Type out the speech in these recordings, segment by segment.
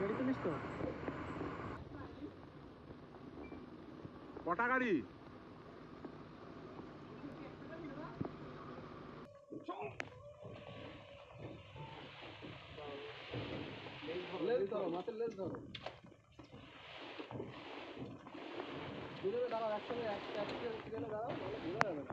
গাড়ি চিনিস তো? কটা গাড়ি? মাছের লেজ ধরো। দুজনে দাঁড়াও একসঙ্গে এক একসঙ্গে দুজনে দাঁড়াও তাহলে বোঝা যাবে না।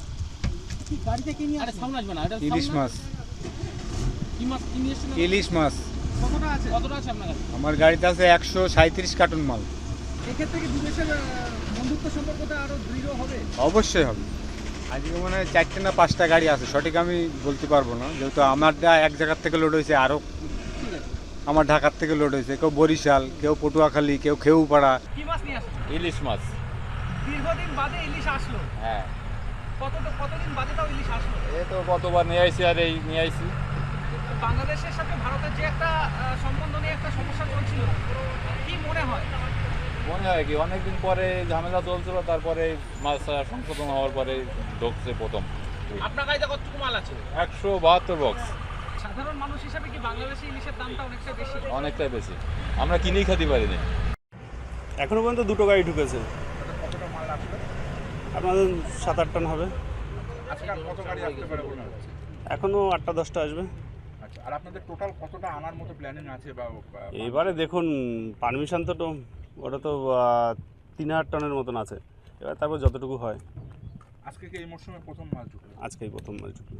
নিয়ে আরে সামনে আসবে না এটা ইলিশ মাছ। কি মাছ কি এসেছেন ইলিশ মাছ। কতটা আছে? কতটা আছে আপনার কাছে? আমার গাড়িতে আছে একশো সাঁত্রিশ কার্টুন মাল। এক্ষেত্রে কি দুদেশের বন্ধুত্ব সম্পর্কটা আরও দৃঢ় হবে? অবশ্যই হবে। আজকে মনে হয় চারটে না পাঁচটা গাড়ি আছে সঠিক আমি বলতে পারব না। যেহেতু আমারটা এক জায়গার থেকে লোড হয়েছে আরও আমার ঢাকার থেকে লোড হয়েছে কেউ বরিশাল কেউ পটুয়াখালী কেউ খেউপাড়া। ইলিশ মাছ। দীর্ঘদিন বাদে ইলিশ আসলো। হ্যাঁ। এই তো কতবার নিয়ে আইছি আর এই নিয়ে আইছি। বাংলাদেশের সাথে ভারতের যে একটা সম্বন্ধ নিয়ে একটা সমস্যা চলছিল কি মনে হয়? মনে হয় কি অনেকদিন পরে ঝামেলা চলছিল তারপরে মাছ সংশোধন হওয়ার পরে ঢুকছে প্রথম। আপনার কতটুকু মাল আছে? একশো বাহাত্তর বক্স সাধারণ মানুষ হিসাবে কি বাংলাদেশে ইলিশের দামটা অনেকটা বেশি? অনেকটাই বেশি। আমরা কিনেই খেতে পারিনি। এখনও পর্যন্ত দুটো গাড়ি ঢুকেছে। আপনাদের সাত আট টন হবে। মনে হচ্ছে আটটা দশটা আসবে। আচ্ছা আর আপনাদের টোটাল কতটা আনার মতো প্ল্যানিং আছে বা এবারে দেখুন পারমিশন তো ওটা তো তিন হাজার টনের মতন আছে। এবার তারপর যতটুকু হয়। আজকে কি এই মরশুমে প্রথম মাছ ঢুকলো? আজকেই প্রথম মাছ ঢুকলো।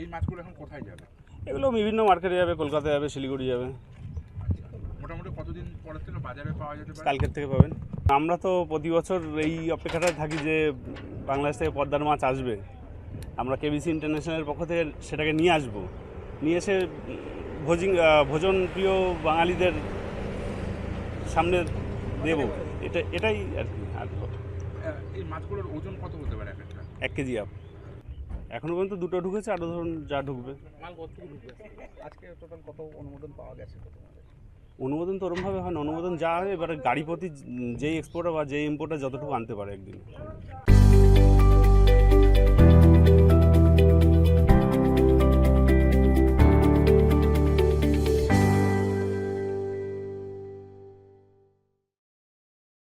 এই মাছগুলো এখন কোথায় যাবে? এগুলো বিভিন্ন মার্কেটে যাবে কলকাতায় যাবে শিলিগুড়ি যাবে। আচ্ছা মোটামুটি কতদিন পরের থেকে বাজারে পাওয়া যেতে পারে? কালকের থেকে পাবেন। আমরা তো প্রতি বছর এই অপেক্ষাটায় থাকি যে বাংলাদেশ থেকে পদ্মার মাছ আসবে। আমরা কেবিসি ইন্টারন্যাশনালের পক্ষ থেকে সেটাকে নিয়ে আসব। নিয়ে এসে ভোজিং ভোজন প্রিয় বাঙালিদের সামনে দেব। এটা এটাই আর কি আর এই মাছগুলোর ওজন কত হতে পারে এক একটা? এক কেজি আপ। এখনও পর্যন্ত দুটো ঢুকেছে আরও ধরুন যা ঢুকবে। মাল কতটুকু ঢুকবে আজকে টোটাল কত অনুমোদন পাওয়া গেছে? অনুমোদন তো ওরমভাবে হয় না। অনুমোদন যা হয় এবারে গাড়ি প্রতি যেই এক্সপোর্টার বা যেই ইম্পোর্টার যতটুকু আনতে পারে একদিন।